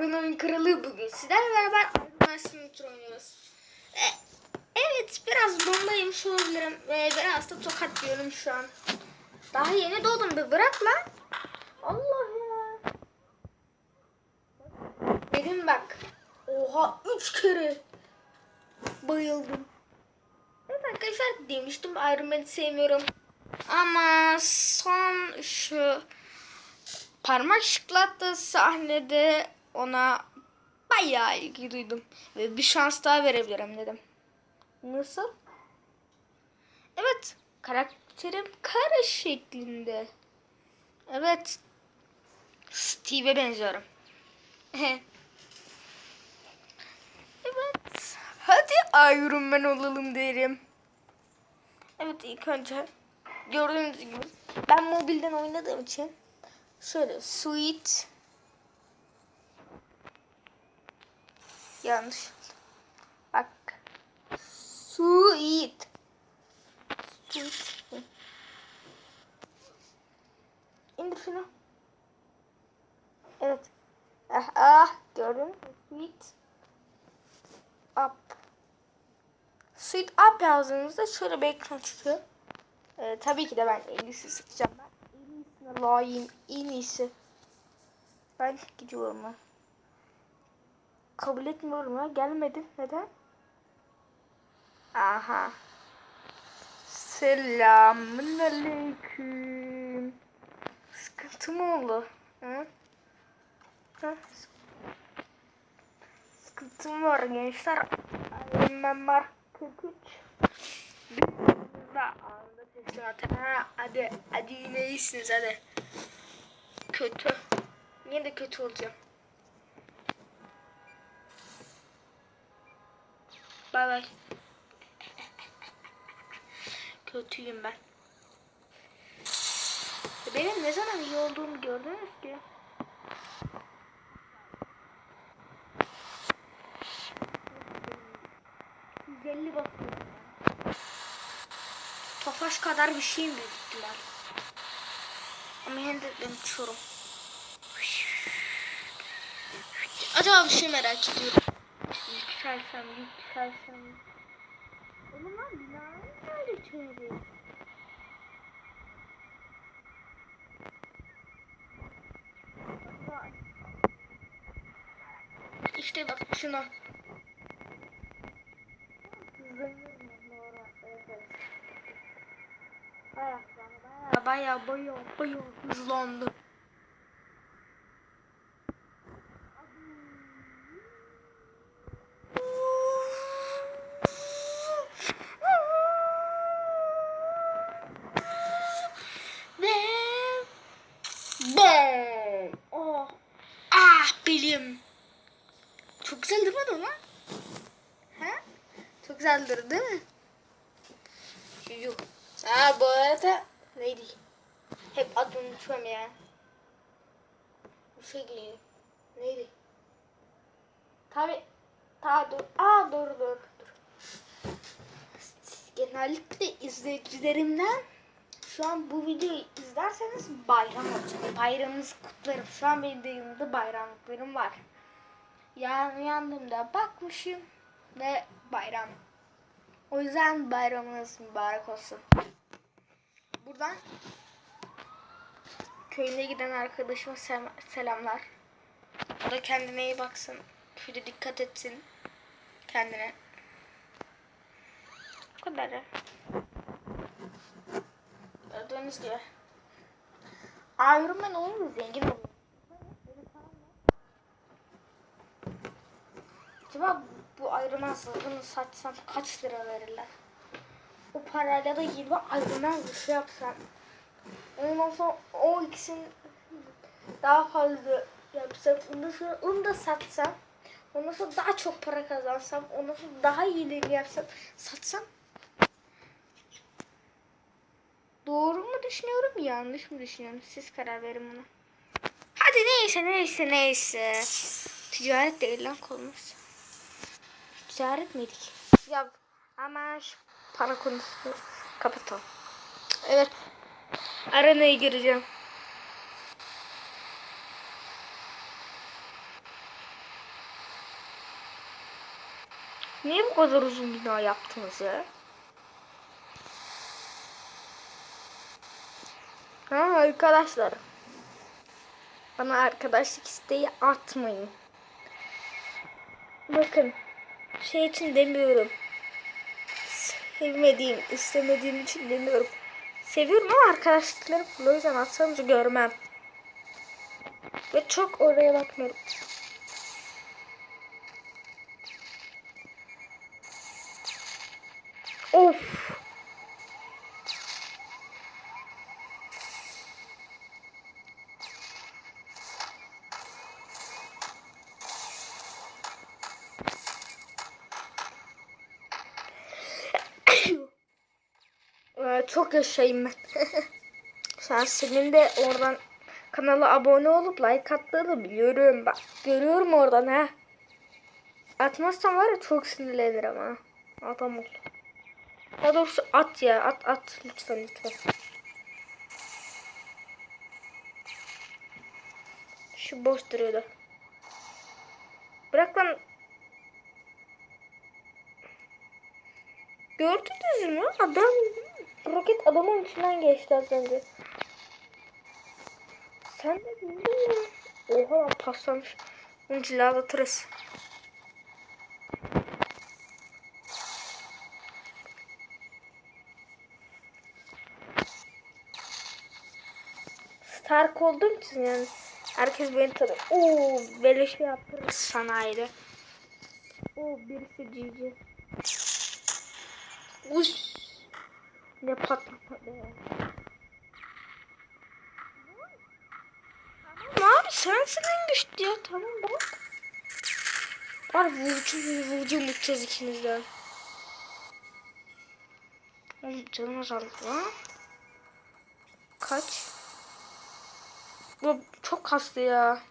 ben oyun kralı bugün. Sizlerle beraber Iron Simulator oynuyoruz. E, evet biraz bomba yemiş olabilirim. Ve biraz da tokat diyorum şu an. Daha yeni doğdum bir bırak lan. Allah ya. Dedim bak. Oha üç kere bayıldım. Evet arkadaşlar demiştim Iron Man'i sevmiyorum. Ama son şu parmak şıklattığı sahnede ona bayağı ilgi duydum. Ve bir şans daha verebilirim dedim. Nasıl? Evet. Karakterim kare şeklinde. Evet. Steve'e benziyorum. evet. Hadi Iron Man olalım derim. Evet ilk önce gördüğünüz gibi ben mobilden oynadığım için şöyle sweet yanlış bak. Sweet sweet indir şunu. Evet. Ah ah gördün mü? Sweet up. Sweet up yazdığınızda şöyle bir ekran çıkıyor ee, tabii ki de ben en iyisi seçeceğim ben en iyisine layığım en iyisi. Ben gidiyorum ben kabul etmiyorum ha. Gelmedin. Neden? Aha. Selamun aleyküm. Sıkıntı mı oldu? Hı? Hı? Sıkıntım var gençler. Ben Mark 43. Biz anda teslim atın. Ha, hadi, hadi yine iyisiniz hadi. Kötü. Niye de kötü olacağım? Bay bay. Kötüyüm ben. Benim ne zaman iyi olduğumu gördünüz ki. Belli bakıyorum. Tofaş kadar bir şeyim büyük ihtimal. Ama yine de ben uçuyorum. Acaba bir şey merak ediyorum. Yükselsem, yükselsem. Oğlum lan binanın böyle çeviri. İşte bak şuna. Baya baya baya hızlandı. Ve bom. Oh. Ah belim. Çok güzel durmadı mı? Ha? Çok güzel durdu değil mi? Yuh. Ha bu arada neydi? Hep adını unutuyorum ya. Bu şey geliyor. Neydi? Tabi. Ta dur. Aa dur dur dur. Genellikle izleyicilerimden şu an bu videoyu izlerseniz bayram olacak. Bayramınızı kutlarım. Şu an benim de yanımda bayramlıklarım var. Yani yandığımda bakmışım ve bayram. O yüzden bayramınız mübarek olsun. Buradan köyüne giden arkadaşıma sel- selamlar. O da kendine iyi baksın. Şöyle dikkat etsin. Kendine. Bu kadar. Gördüğünüz gibi. Iron Man olur mu? Zengin olur. Acaba bu Man zırhını satsam kaç lira verirler? O parayla da gibi Iron Man zırhı yapsam. Ondan sonra o ikisini daha fazla yapsam. Ondan sonra onu da satsam. Ondan sonra daha çok para kazansam. Ondan sonra daha iyilerini yapsam. Satsam. Doğru mu düşünüyorum yanlış mı düşünüyorum? Siz karar verin buna. Hadi neyse neyse neyse. Ticaret değil lan konumuz ticaret miydik? Ya ama şu para konusunu kapatalım. Evet. Arenaya gireceğim. Niye bu kadar uzun bina yaptınız ya? Ha arkadaşlar. Bana arkadaşlık isteği atmayın. Bakın. Şey için demiyorum. Sevmediğim, istemediğim için demiyorum. Seviyorum ama arkadaşlıkları full o yüzden atsanız görmem. Ve çok oraya bakmıyorum. Of. Çok yaşayayım ben. Sen senin de oradan kanala abone olup like attığını biliyorum. Bak görüyorum oradan ha. Atmazsan var ya çok sinirlenir ama. Adam ol. Daha doğrusu at ya. At at lütfen lütfen. Şu boş duruyordu. Bırak lan. Gördünüz mü? Adam roket adamın içinden geçti az önce. Sen de bildin mi? Oha lan paslanmış. Bunu cilalatırız. Stark olduğum için yani herkes beni tanır. Oo böyle şey yaptırırız sanayide. Oo birisi cici. Uş. Ne patlatmadı ya. Tamam abi sensin en güçlü ya tamam bak. Var vurucu vurucu mutluyuz ikimizden. Oğlum canım azaldı lan. Kaç? Bu çok kastı ya.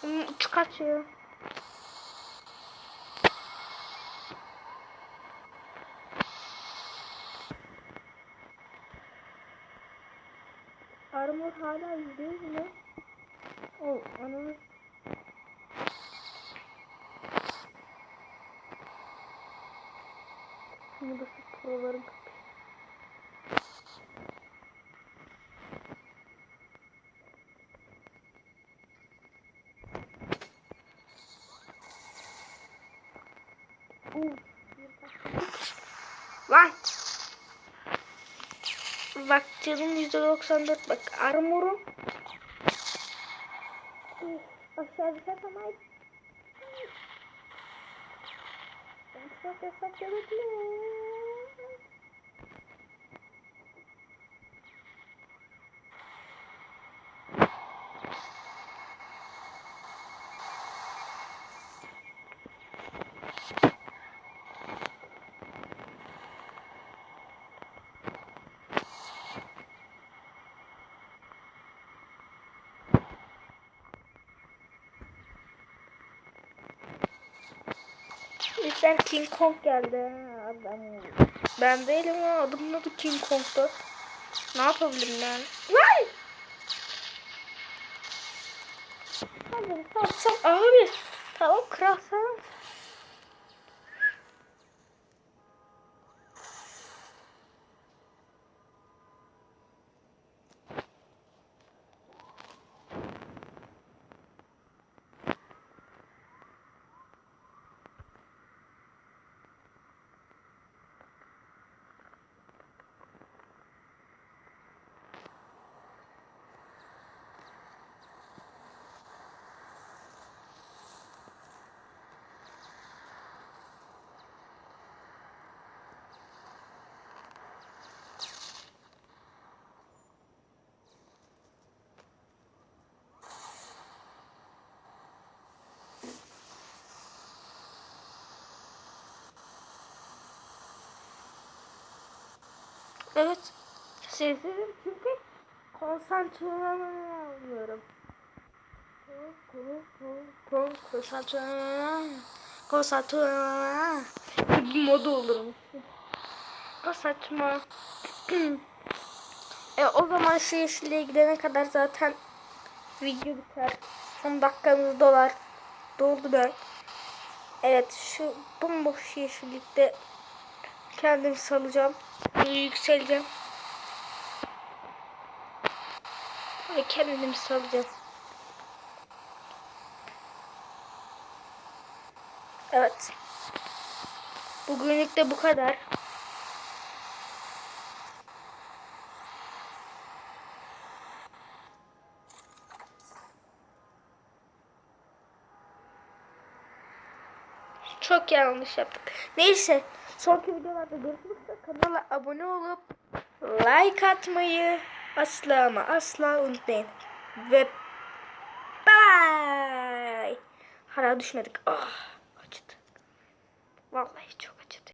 Hmm, ya? Armor hala yüzdeyiz mi? O ananı. Şimdi şu prolarım Lan. Bak canım %94 bak armorum. Aşağı düşersem ay. Yasak yasak yasak Lütfen King Kong geldi. Adam. Ben değilim ama adımın adı King Kong'du. Ne yapabilirim ben? Lan! Abi tamam tamam abi. Tamam kral. Evet. Sessizim çünkü konsantre olamıyorum. Konsantre konsantre modu olurum. Saçma. e o zaman şu yeşilliğe gidene kadar zaten video biter. Son dakikamız dolar. Doldu be. Evet şu bomboş yeşillikte kendimi salacağım. Yükseleceğim. Ve kendimi salacağım. Evet. Bugünlük de bu kadar. Çok yanlış yaptık. Neyse. Sonraki videolarda görüşmek üzere. Kanala abone olup like atmayı asla ama asla unutmayın. Ve bye. Hala düşmedik. Ah acıdı. Vallahi çok.